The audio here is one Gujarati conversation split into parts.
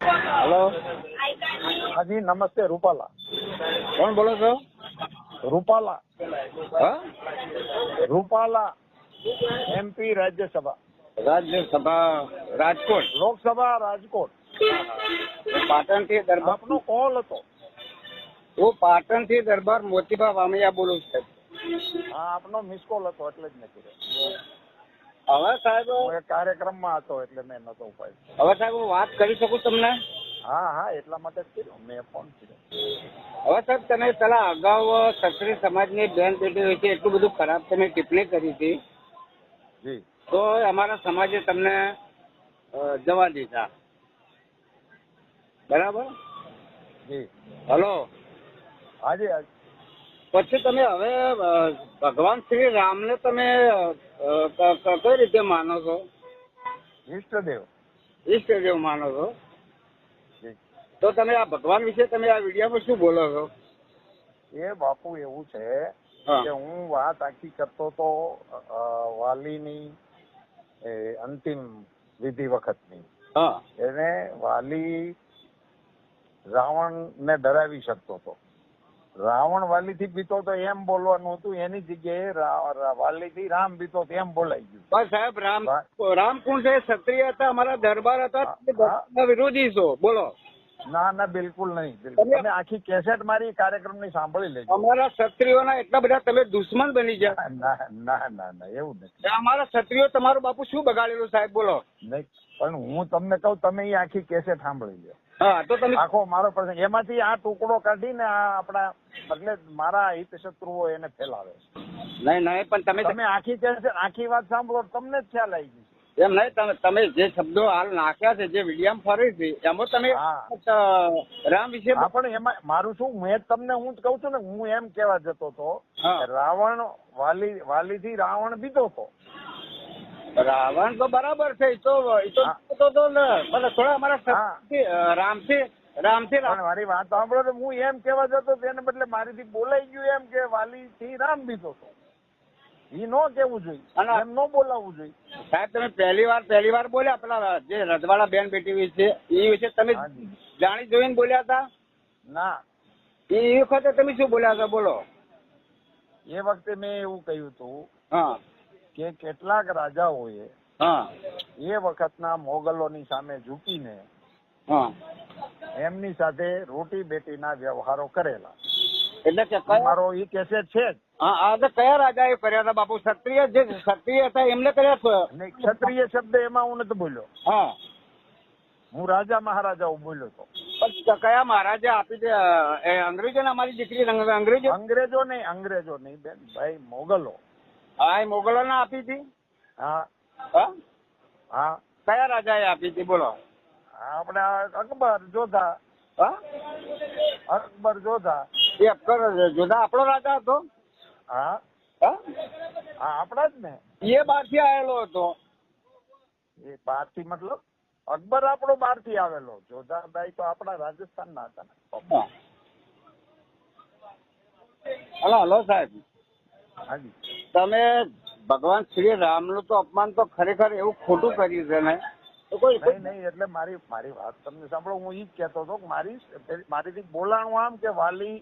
હેલો હાજી નમસ્તે રૂપાલા કોણ બોલો છો? રૂપાલા હા? રૂપાલા એમપી રાજ્યસભા રાજ્યસભા રાજકોટ લોકસભા રાજકોટ પાટણથી દરબાર. આપનો કોલ હતો. હું પાટણથી દરબાર મોતીબા વામૈયા બોલું છું. હા આપનો મિસ કોલ હતો એટલે જ નથી હવે સાહેબ હું એક કાર્યક્રમમાં હતો એટલે મેં નતો ઉપાડ્યો. હવે સાહેબ હું વાત કરી શકું તમને? હા હા એટલા માટે જ કર્યો. મેં ફોન કર્યો. હવે સાહેબ તમે પેલા અગાઉ ક્ષત્રિય સમાજની બેન બેટી હોય છે એટલું બધું ખરાબ તમે ટિપ્પણી કરી હતી. જી. તો અમારા સમાજે તમને જવા દીધા. બરાબર? જી. હલો? હાજી હાજી. પછી તમે હવે ભગવાન શ્રી રામને તમે કઈ રીતે માનો છો? ઈષ્ટદેવ. ઈષ્ટદેવ માનો છો? તો તમે આ ભગવાન વિશે તમે આ વિડીયોમાં શું બોલો છો? એ બાપુ એવું છે કે હું વાત આખી કરતો તો વાલીની અંતિમ વિધિ વખતની. હા. એને વાલી રાવણ ને ડરાવી શકતો હતો રાવણ વાલી થી બીતો તો એમ બોલવાનું હતું એની જગ્યાએ વાલી થી રામ બીતો તો એમ બોલાઈ ગયું. બસ સાહેબ રામ રામ છે? ક્ષત્રિય હતા અમારા દરબાર હતા વિરોધી છો બોલો. ના ના બિલકુલ નહીં બિલકુલ. તમે- આખી કેસેટ મારી કાર્યક્રમની સાંભળી લેજો. અમારા ક્ષત્રિયોના એટલા બધા તમે દુશ્મન બની ગયા. ના ના ના ના એવું નથી. અમારા ક્ષત્રિયો તમારો બાપુ શું બગાડેલું સાહેબ બોલો. નહીં પણ હું તમને કહું તમે એ આખી કેસેટ સાંભળી લો હા તો તમે આખો મારો પ્રસંગ એમાંથી આ ટુકડો કાઢીને આ આપણા એટલે મારા હિત શત્રુઓ એને ફેલાવે નહીં નહીં પણ તમે તમે આખી કેસેટ આખી વાત સાંભળો તમને જ ખ્યાલ આવી જશે એમ નહીં તમે તમે જે શબ્દો હાલ નાખ્યા છે જે વિડીયામાં ફરી છે એમાં તમે રામ વિશે પણ એમાં મારું શું મેં તમને હું જ કઉ છું ને હું એમ કેવા જતો હતો રાવણ વાલી વાલીથી રાવણ બીતો હતો. રાવણ તો બરાબર છે તો એ તો થોડા અમારા રામ છે રામથી મારી વાત સાંભળો તો હું એમ કેવા જતો એને બદલે મારીથી બોલાઈ ગયું એમ કે વાલી થી રામ બીતો હતો. ઈ નો કેવું જોઈએ. એમ નો બોલાવવું જોઈએ. સાહેબ તમે પહેલી વાર પહેલી વાર બોલ્યા પેલા જે રજવાડા બેન બેટી વિશે એ વિશે તમે જાણી જોઈને બોલ્યા હતા? ના. એ વખતે તમે શું બોલ્યા હતા બોલો. એ વખતે મેં એવું કહ્યું હતું કે કેટલાક રાજાઓએ હા. એ વખતના મોગલોની સામે ઝૂકીને હા. એમની સાથે રોટી બેટીના વ્યવહારો કરેલા. એટલે કે મારો ઈ કેસેટ છે હા આ કયા રાજાએ કર્યા હતા બાપુ? ક્ષત્રિય જે ક્ષત્રિય હતા એમને કર્યા છે? ક્ષત્રિય શબ્દ એમાં હું નથી બોલ્યો. હા. હું રાજા મહારાજાઓ બોલ્યો તો પણ કયા મહારાજા આપી દે એ અંગ્રેજો ને અમારી દીકરી અંગ્રેજો અંગ્રેજો નહીં અંગ્રેજો નહીં બેન. ભાઈ મોગલો. હા એ મોગલો ને આપી હતી? હા. હા? કયા એ આપી હતી? બોલો. આપણે અકબર જોધા. હા? અકબર જોધા. એ અક્કર જુદા આપણો રાજા હતો? હા. આપણા જ ને. એ બહારથી આવેલો હતો. એ બહારથી મતલબ અકબર આપણો બહારથી આવેલો. જોધાભાઈ તો આપણા રાજસ્થાનના હતા ને. હા. હલો હલો સાહેબ. તમે ભગવાન શ્રી રામનું તો અપમાન તો ખરેખર એવું ખોટું કર્યું છે ને? નહીં નહીં એટલે મારી મારી વાત તમને સાંભળો હું ઈ જ કહેતો હતો કે મારી મારીથી બોલાણું આમ કે વાલી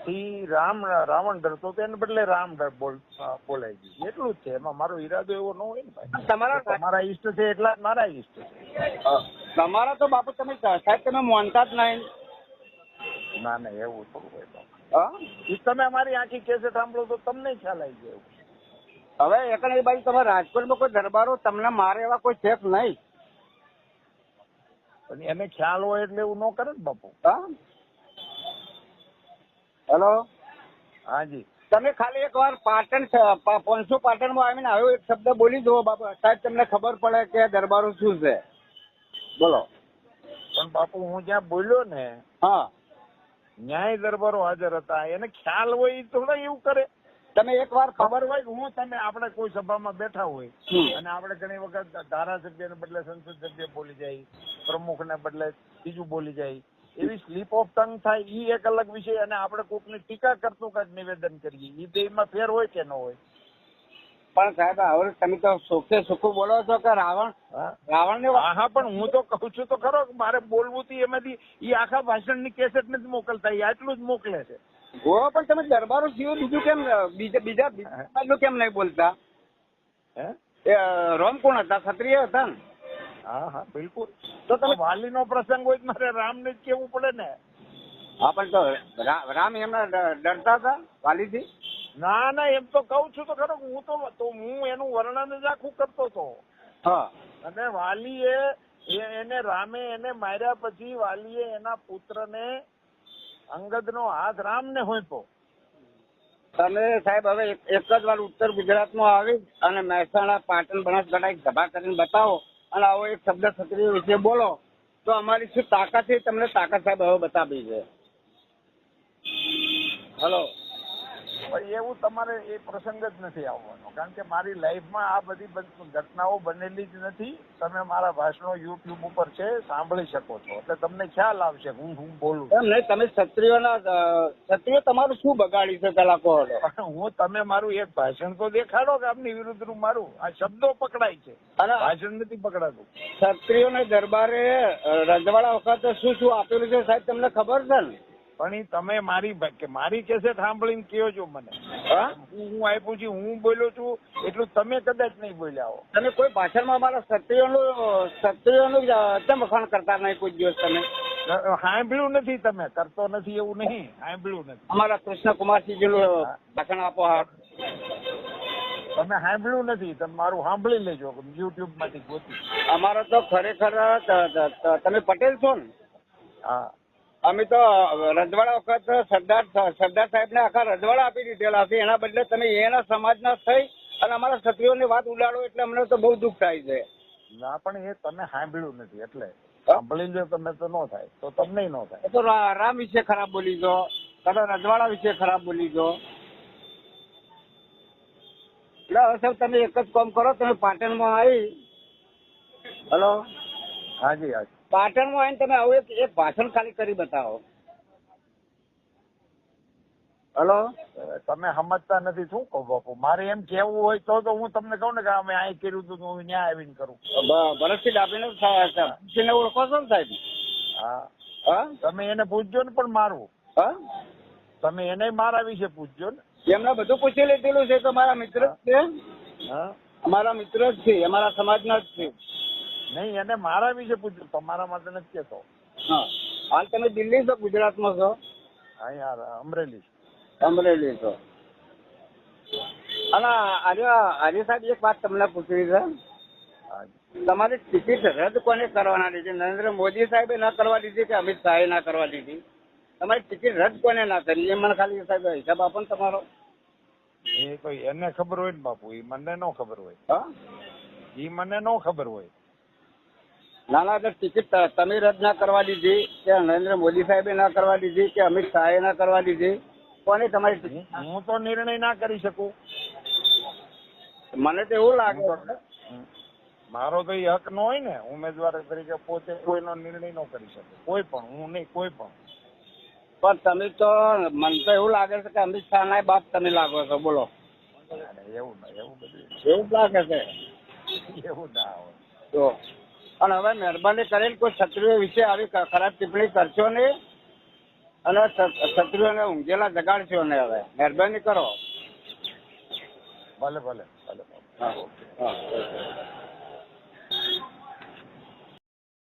થી રામ રાવણ ડરતો હતો એને બદલે રામ બોલ બોલાઈ ગયું. એટલું જ છે. એમાં મારો ઈરાદો એવો ન હોય ને ભાઈ. તમારા તમારા ઈષ્ટ છે એટલા જ મારા ઈષ્ટ છે. તમારા તો બાપુ તમે સાહેબ તમે માનતા જ નહીં. ના ના એવું થોડું હોય બાપુ. હા તમે અમારી આખી કેસેટ સાંભળો તો તમને ખ્યાલ આવી ગયો એવું. હવે ભાઈ બાજુ તમારા રાજકોટમાં કોઈ દરબારો તમને મારે એવા કોઈ છે જ નહીં. પણ એને ખ્યાલ હોય એટલે એવું ન કરે ને બાપુ. હા? હેલો હાજી તમે ખાલી એક વાર પાટણ છે- પાટણમાં આવીને આવ્યો એક શબ્દ બોલી જુઓ બાપુ. સાહેબ તમને ખબર પડે કે દરબારો શું છે? બોલો. પણ બાપુ હું જ્યાં બોલ્યો ને હા. ન્યાય દરબારો હાજર હતા. એને ખ્યાલ હોય એ થોડા એવું કરે. તમે એક વાર ખબર હોય હું તમે આપણે કોઈ સભામાં બેઠા હોય અને આપણે ઘણી વખત ધારાસભ્યને બદલે સંસદ સભ્ય બોલી જાય પ્રમુખને બદલે બીજું બોલી જાય એવી સ્લીપ ઓફ ટંગ થાય ઈ એક અલગ વિષય અને આપણે કોકની ટીકા કરતું કાંઈક નિવેદન કરીએ ઈ એમાં ફેર હોય કે ન હોય? પણ સાહેબ હવે તમે તો સુખે સુખું બોલો છો કે રાવણ? રાવણ ને હા પણ હું તો કહું છું તો ખરો મારે બોલવું થી એમાંથી એ આખા ભાષણની કેસેટ નથી મોકલતા એ આટલું જ મોકલે છે. હો પણ તમે દરબારો સિવાય બીજું કેમ બીજા બીજા બીજા કેમ નહીં બોલતા? હે? રોમ કોણ હતા? ક્ષત્રિય હતા ને? હા હા બિલકુલ. તો તમે વાલીનો પ્રસંગ હોય મારે રામને જ કેવું પડે ને? હા પણ તો રામ એમના ડરતા હતા વાલીથી? ના ના એમ તો કઉ છું તો ખરો હું તો તો હું એનું વર્ણન જ આખું કરતો હતો. હા. અને વાલીએ એને રામે એને માર્યા પછી વાલીએ એના પુત્રને અંગદનો હાથ રામને હોઈપો તમે સાહેબ હવે એક જ વાર ઉત્તર ગુજરાતમાં આવી અને મહેસાણા, પાટણ, બનાસકાંઠા એક સભા કરીને બતાવો અને આવો એક શબ્દ ક્ષત્રિય વિશે બોલો, તો અમારી શું તાકાત છે? તમને તાકાત સાહેબ હવે બતાવી છે. હલો એવું તમારે એ પ્રસંગ જ નથી આવવાનો. કારણ કે મારી લાઈફમાં આ બધી ઘટનાઓ બનેલી જ નથી. તમે મારા ભાષણો યુટ્યુબ ઉપર છે સાંભળી શકો છો. એટલે તમને ખ્યાલ આવશે હું હું બોલું એમ નહીં તમે ક્ષત્રિયોના ક્ષત્રિયો તમારું શું બગાડી છે પેલા કહો હું તમે મારું એક ભાષણ તો દેખાડો કે આપની વિરુદ્ધનું મારું. આ શબ્દો પકડાય છે. અને ભાષણ નથી પકડાતું. ક્ષત્રિયોને દરબારે રજવાડા વખતે શું શું આપેલું છે સાહેબ તમને ખબર છે ને? પણ તમે મારી મારી કેસેટ સાંભળીને કયો છો મને? હું? આપ્યું છું હું બોલ્યો છું એટલું તમે કદાચ નહીં બોલ્યા હો. તમે કોઈ ભાષણમાં અમારા ક્ષત્રિયોનું ક્ષત્રિયોનું કેમ વખાણ કરતા નહીં કોઈ દિવસ તમે? સાંભળ્યું નથી તમે કરતો નથી એવું નહીં સાંભળ્યું નથી. અમારા કૃષ્ણકુમારસિંહજીનું ભાષણ આપો હા તમે સાંભળ્યું નથી તમે મારું સાંભળી લેજો યુટ્યુબમાંથી ગોતી. અમારો તો ખરેખર તમે પટેલ છો ને? હા. અમે તો રજવાડા વખત સરદાર સરદાર સાહેબને આખા રજવાડા આપી દીધેલા છે. એના બદલે તમે એના સમાજના થઈ અને અમારા ક્ષત્રિયોની વાત ઉડાડો એટલે અમને તો બહુ દુઃખ થાય છે. ના પણ એ તમે સાંભળ્યું નથી એટલે. સાંભળી લો તમે તો ન થાય. તો તમને ન થાય. તો રામ વિશે ખરાબ બોલી દો તમે રજવાડા વિશે ખરાબ બોલી દો એટલે હવે સાહેબ તમે એક જ કામ કરો તમે પાટણમાં આવી હલો? હાજી હાજી. પાટણમાં આવીને તમે આવું એક એક ભાષણ ખાલી કરી બતાવો. હલો? તમે સમજતા નથી શું કહું બાપુ? મારે એમ કેવું હોય તો તો હું તમને કહું ને કે અમે અહીં કર્યું હતું હું ત્યાં આવીને કરું. ભરતસિંહ આપીને ભરતસિંહ ઓળખો છો ને સાહેબ? હા. તમે એને પૂછજો ને પણ મારું હા? તમે એને મારા વિશે પૂછજો ને. એમને બધું પૂછી લીધેલું છે તો મારા મિત્ર છે? હા. અમારા મિત્ર જ છે અમારા સમાજના જ છે. નહીં એને મારા વિશે પૂછ્યું. તમારા માટે નથી કેતો હા. હાલ તમે દિલ્હી છો ગુજરાતમાં છો? અહીંયા અમરેલી અમરેલી છો. અને આજે આજે સાહેબ એક વાત તમને પૂછવી છે. તમારી ટિકિટ રદ કોને કરવાના લીધી? નરેન્દ્ર મોદી સાહેબે ના કરવા દીધી કે અમિત શાહે ના કરવા દીધી તમારી ટિકિટ રદ કોને ના કરી? એ મને ખાલી સાહેબ હિસાબ આપો ને તમારો. એ કોઈ એને ખબર હોય ને બાપુ એ મને ન ખબર હોય. હા? એ મને ન ખબર હોય. ના ના એટલે ટિકિટ તમે રદ ના કરવા દીધી કે નરેન્દ્ર મોદી સાહેબે ના કરવા દીધી કે અમિત શાહે ના કરવા દીધી કોને તમારી હું તો નિર્ણય ના કરી શકું. મને તો એવું લાગે. મારો તો એ હક નો હોય ને ઉમેદવાર તરીકે પોતે કોઈનો નિર્ણય ન કરી શકે. કોઈ પણ હું નહીં કોઈ પણ. પણ તમે તો મને તો એવું લાગે છે કે અમિત શાહ ના બાપ તમે લાગો છો બોલો. એવું એવું બધું એવું લાગે છે. એવું ના હોય. તો અને હવે મહેરબાની કરીને કોઈ ક્ષત્રિય વિશે આવી ખરાબ ટિપ્પણી કરશો નહીં અને ક્ષ- ક્ષત્રિયોને ઊંઘેલા જગાડશો ને હવે. મહેરબાની કરો. ભલે ભલે ભલે. હા હા